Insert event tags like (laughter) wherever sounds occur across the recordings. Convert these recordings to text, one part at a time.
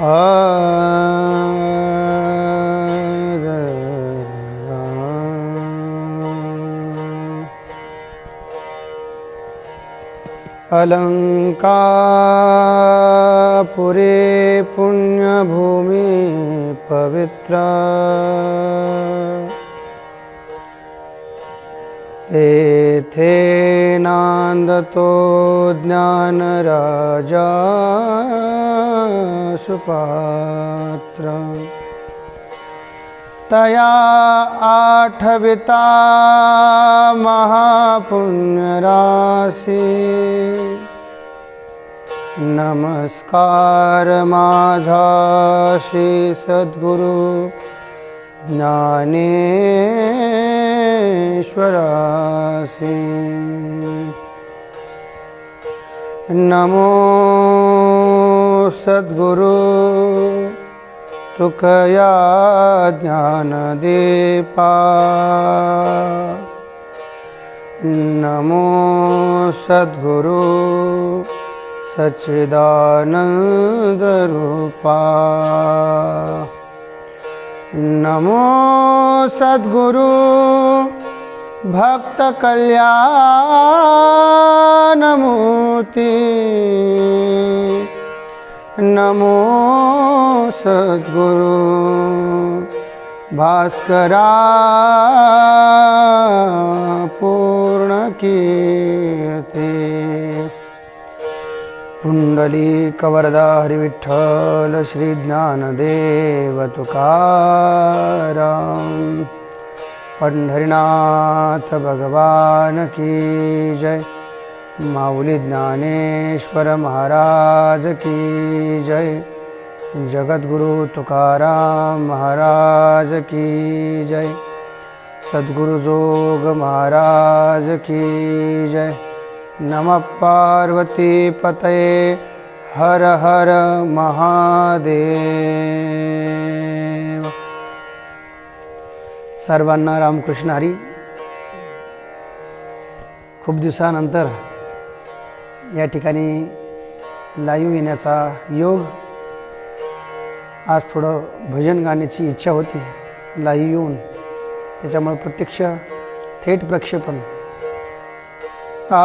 अलङ्कापुरे पुण्यभूमि पवित्रा। तेथे नान्दतो ज्ञानराजा सुपात्र तया आठविता महापुण्यराशी। नमस्कार माझा श्री सद्गुरु ज्ञानेश्वरासी नमो सद्गुरु तुकया ज्ञानदीपा। नमो सद्गुरु सच्चिदानन्दरूपा। नमो सद्गुरु भक्तकल्याणमूर्ति नमो सद्गुरु भास्करा पूर्णकीर्ती पुण्डलीकवरदा हरिविठ्ठल श्री ज्ञानदेव तुकाराम पंढरीनाथ भगवान की जय। माऊली ज्ञानेश्वर महाराज की जय। जगद्गुरु तुकाराम महाराज की जय। सद्गुरु जोग महाराज की जय। नमः पार्वती पतये हर हर महादेव सर्वांना रामकृष्ण हरी. खूप दिवसानंतर या ठिकाणी लाईव्ह येण्याचा योग. आज थोडं भजन गाण्याची इच्छा होती. लाईव्ह येऊन त्याच्यामुळे प्रत्यक्ष थेट प्रक्षेपण. आ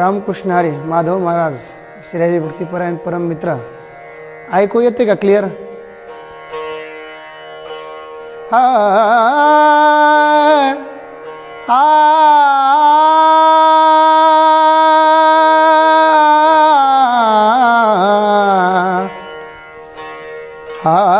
रामकृष्ण हरी माधव महाराज श्रीराजी भक्तीपरायण परम मित्र. ऐकू येते का क्लिअर हा आ हा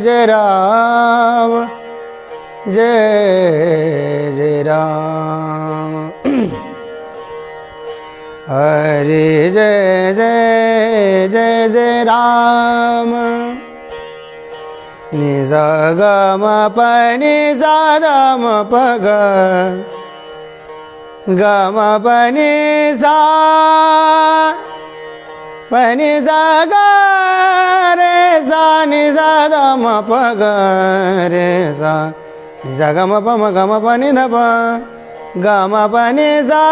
जय जय राम जय जय राम। हरे जय जय जय जय राम। निज गम प जाम पग ग गम प निजा प निज ग सा निज दम प ग रे सा निज गम प म गम प नि ध प गम प निजा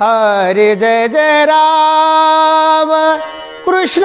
हरे जय जय राम कृष्ण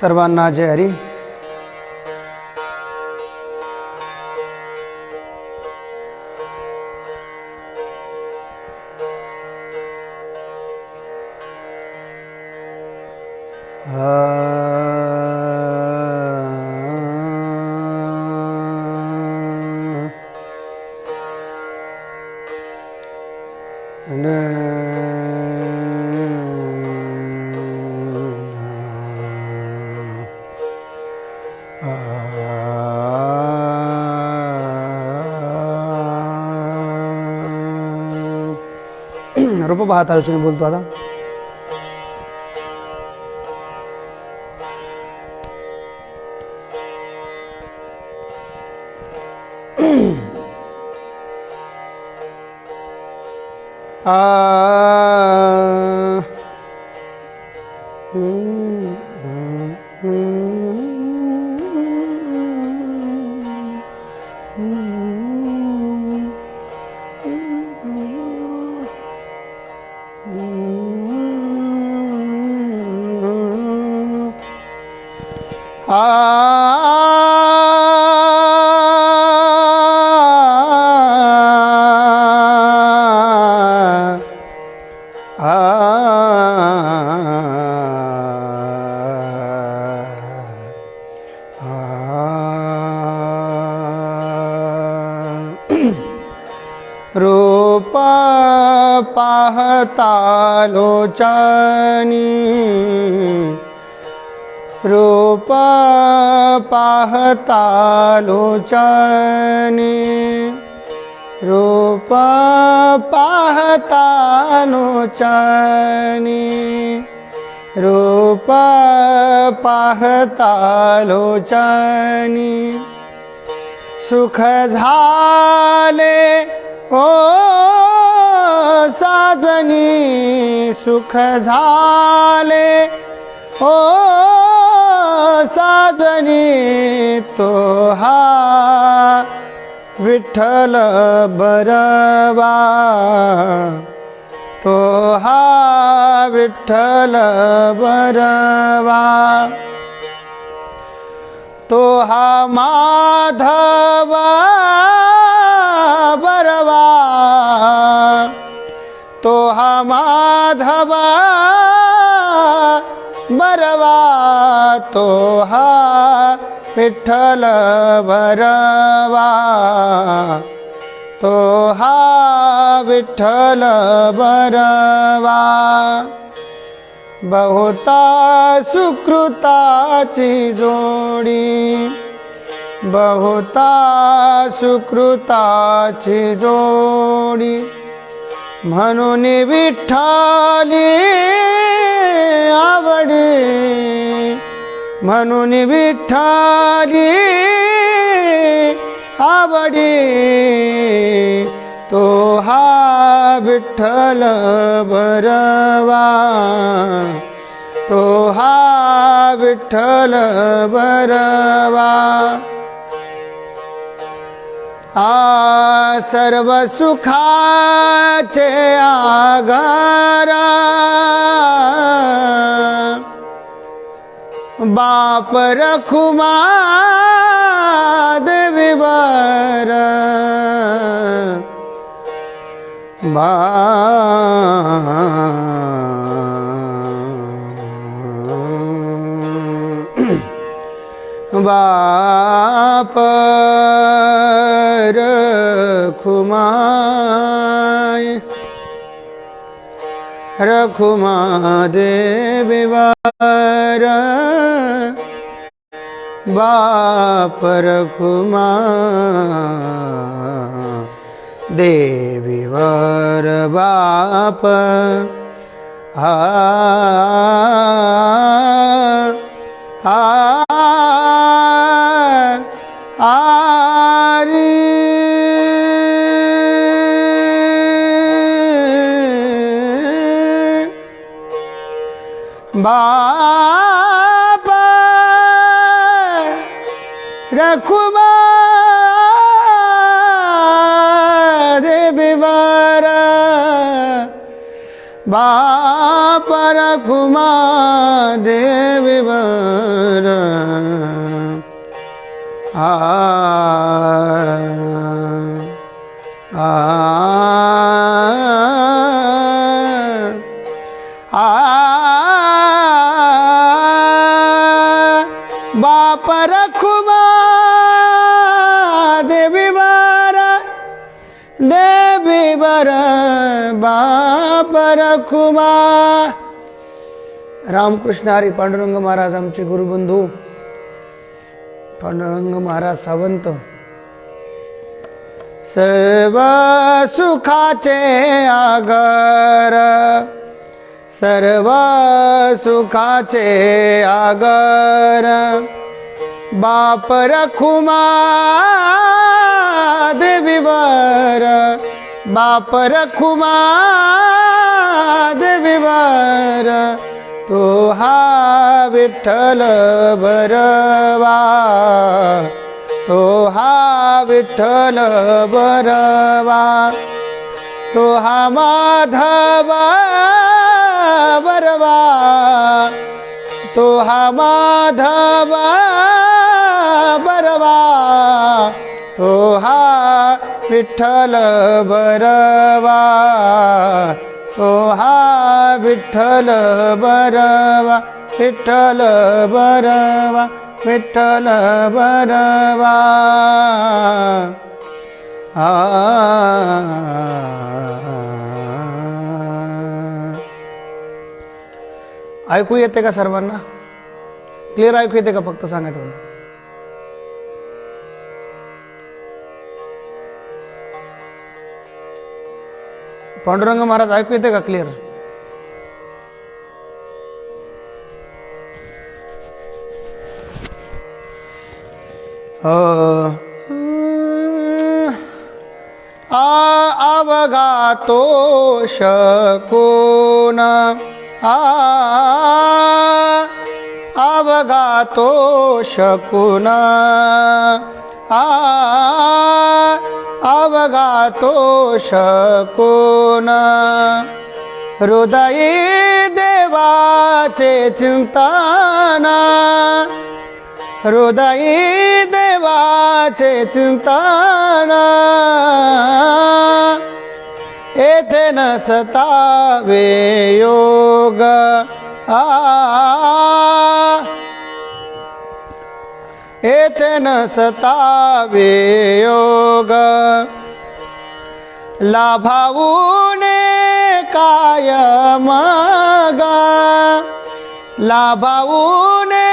सर्वांना जय हरी. रूप पाहत आलोचने बोलतो आता. (clears throat) आ पाहता रूप पाहता रूप पाहता लोचानी सुख झाले ओ साजनी सुख झाले. ओ साजनी तो हा विठ्ठल बरवा. तो हा विठ्ठल बरवा. तो हा माधवा. माधवा बरवा तो हा विठ्ठल बरवा तो हा विठ्ठल बरवा बहुता सुकृताची जोडी बहुता सुकृताची जोडी म्हणून विठ्ठाली आवडे. म्हणून विठ्ठाली आवडे. तो हा विठ्ठल बरवा. तो हा विठ्ठल बरवा. आ सर्व सुखाचे आघार बाप रखुमा देवीवर बा बाप देवीवर बाप रखुमा देवीवर बाप। हा हा बाप रखुमा देवीवर बाप रखुमा देवीवर आ आ आ। देवी बर बाप रखुमा. रामकृष्ण हरी पांडुरंग महाराज आमचे गुरुबंधू. पांडुरंग महाराज सावंत. सर्व सुखाचे आगर. सर्व सुखाचे आगर. बाप रखुमा देवीवर बाप रखुमा देवीवर तो हा विठ्ठल बरवा तो हा विठ्ठल बरवा तो हा माधवा बरवा तो हा माधवा बरवा तो हा विठ्ठल बरवा तो हा विठ्ठल बरवा विठ्ठल बरवा विठ्ठल बरवा। हा ऐकू येते का सर्वांना? क्लिअर ऐकू येते का फक्त सांगायचं पांडुरंग महाराज ऐकू येते का क्लिअर आ अवघातो शकून. आ अवघातो शकून. आ अवगातो शकून हृदयी देवाचे चिंताना. हृदयी देवाचे चिंताना. येथे नसता वे योग. आ. येथे नसता योग। लाभाऊने काय मागा। लाभाऊने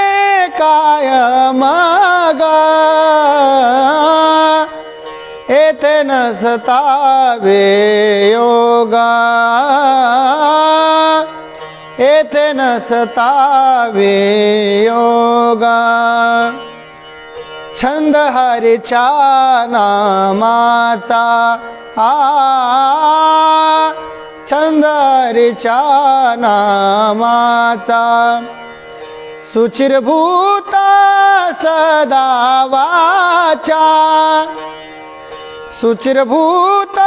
काय मागा। येथे नसता योगा। येथे नसता योगा। छंद हरीच्या नामाचा. आ छंद हरीच्या नामाचा. सुचिरभूत सदा वाचा सुचिरभूत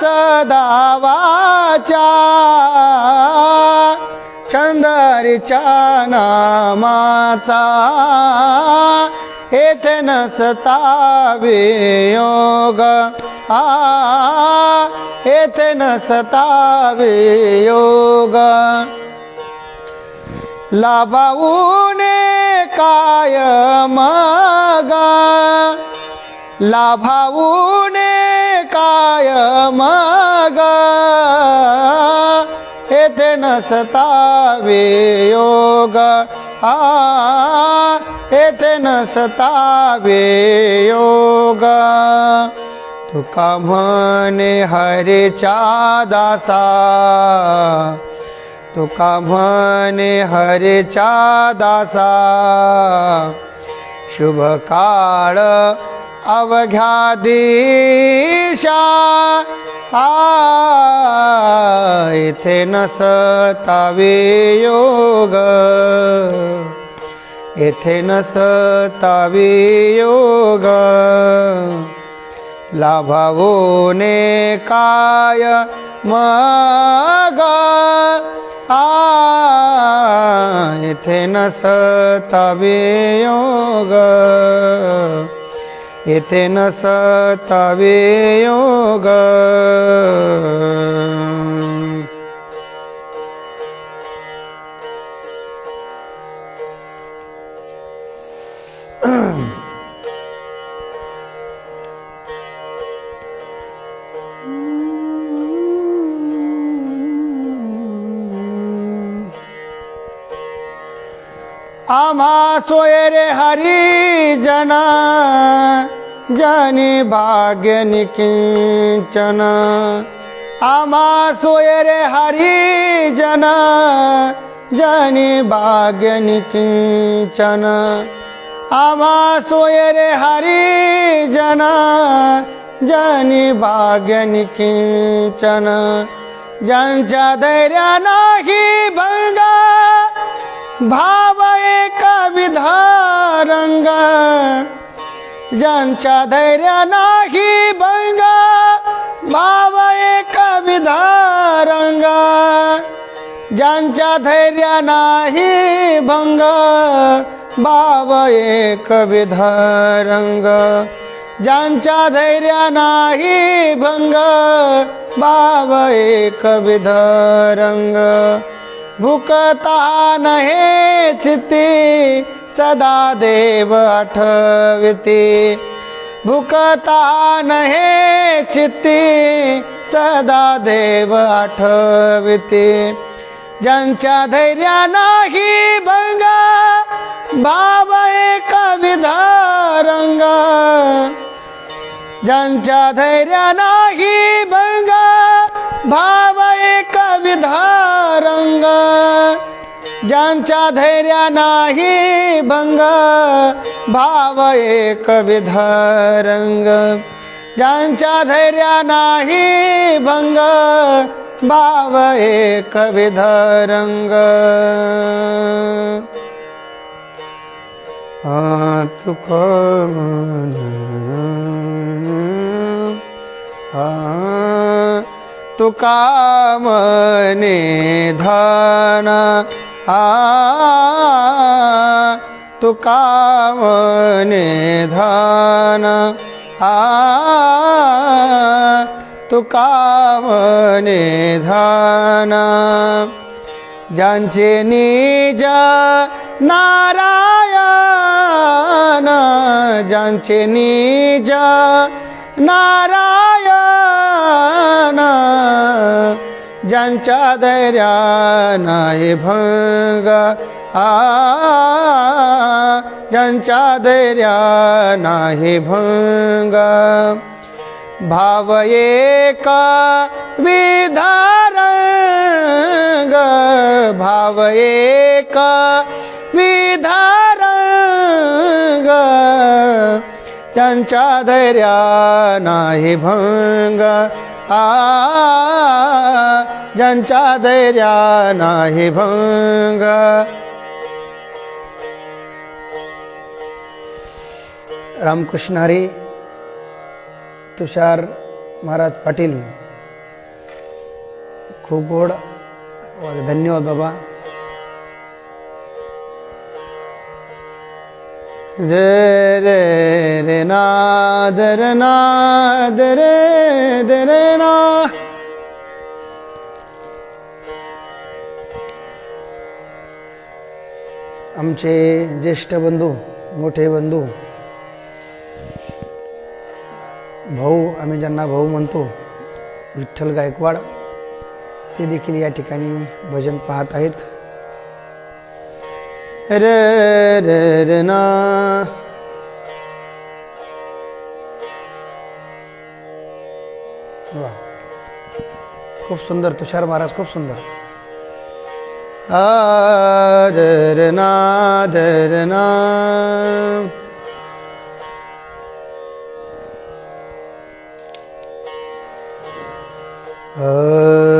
सदा वाचा चंदरीच्या नामाचा. येथे नसतावे योग आ येथे नसतावे योग लाभाऊने काय मागा? लाभाऊने काय मागा? येथे नसतावे योग आ येथे नसता योग. तुका म्हणे हरेच्या दासा तुका म्हणे हरेच्या दासा शुभ काळ अवघ्या दिशा. आ. इथे नसता योग. येथे योग. वियोग लाभावोने काय मागा. आ येथे नसता योग. येथे नसता योग. आम्हा सोयरे हरी जना जनी भाग्य निकिंचन आम्हा सोयरे हरी जना जनी भाग्य निकिंचन आम्हा सोयरे हरी जना जनी भाग्य निकिंचन ज्यांच्या धैर्या नाही भंगा भाव एक विधारंग ज्यांच्या धैर्या नाही भंग भाव एक विधारंग ज्यांच्या धैर्या नाही भंग भाव एक विधारंग ज्यांच्या धैर्या नाही भंग भाव एक विधारंग भुकता नहे चित्ती सदा देव आठविते. भुकता नहे चित्ती सदा देव आठविते. ज्यांच्या धैर्या नाही भंग भाव एक विधारंग ज्यांच्या धैर्या नाही भंग भाव एक विधारंग ज्यांच्या धैर्या नाही भंग भाव एक विधारंग. ज्यांच्या धैर्या नाही भंग भाव एक विधारंग. हा तुका हा तुकामने धन आ तुकामने धन आ तुकामने धन. ज्यांचे निज नारायण ज्यांचे निज नारायण त्यांच्या धैर्या नाही भंग. आ ज्यांच्या धैर्या नाही भंग. भाव एक विधारंग. भाव एक विधारंग. त्यांच्या धैर्या नाही भंग. आ ज्यांच्या धैर्या नाही भंग. रामकृष्ण हरी तुषार महाराज पाटील खूप गोड धन्यवाद बाबा. जे रे रे ना दर ना दरे दरे ना. आमचे ज्येष्ठ बंधू मोठे बंधू भाऊ आम्ही ज्यांना भाऊ म्हणतो विठ्ठल गायकवाड ते देखील या ठिकाणी भजन पाहत आहेत. रे रे रे ना. वा. खूप सुंदर तुषार महाराज खूप सुंदर. आ रे रे ना रे रे ना अ